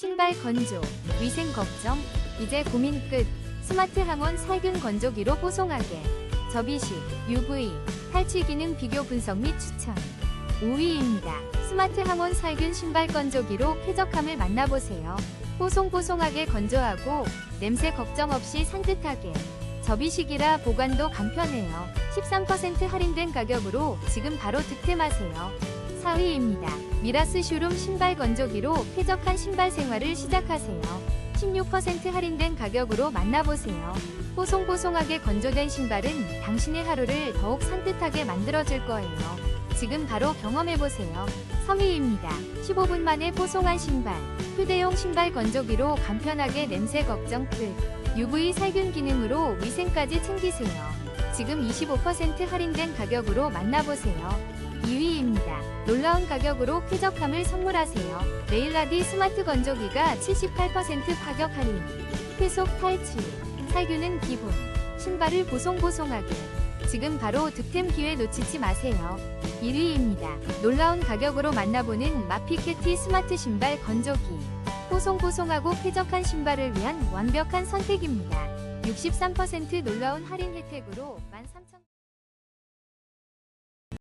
신발 건조, 위생 걱정, 이제 고민 끝. 스마트 항원 살균 건조기로 뽀송하게. 접이식, UV, 탈취 기능 비교 분석 및 추천. 5위입니다. 스마트 항원 살균 신발 건조기로 쾌적함을 만나보세요. 뽀송뽀송하게 건조하고 냄새 걱정 없이 산뜻하게. 접이식이라 보관도 간편해요. 13% 할인된 가격으로 지금 바로 득템하세요. 4위입니다. 미라스 슈룸 신발 건조기로 쾌적한 신발 생활을 시작하세요. 16% 할인된 가격으로 만나보세요. 뽀송뽀송하게 건조된 신발은 당신의 하루를 더욱 산뜻하게 만들어줄 거예요. 지금 바로 경험해보세요. 3위입니다. 15분 만에 뽀송한 신발. 휴대용 신발 건조기로 간편하게 냄새 걱정 끝. UV 살균 기능으로 위생까지 챙기세요. 지금 25% 할인된 가격으로 만나보세요. 2위입니다. 놀라운 가격으로 쾌적함을 선물하세요. 네일라디 스마트 건조기가 78% 가격 할인. 회속 탈취. 살균은 기본. 신발을 보송보송하게. 지금 바로 득템 기회 놓치지 마세요. 1위입니다. 놀라운 가격으로 만나보는 마피케티 스마트 신발 건조기. 뽀송뽀송하고 쾌적한 신발을 위한 완벽한 선택입니다. 63% 놀라운 할인 혜택으로 13,000원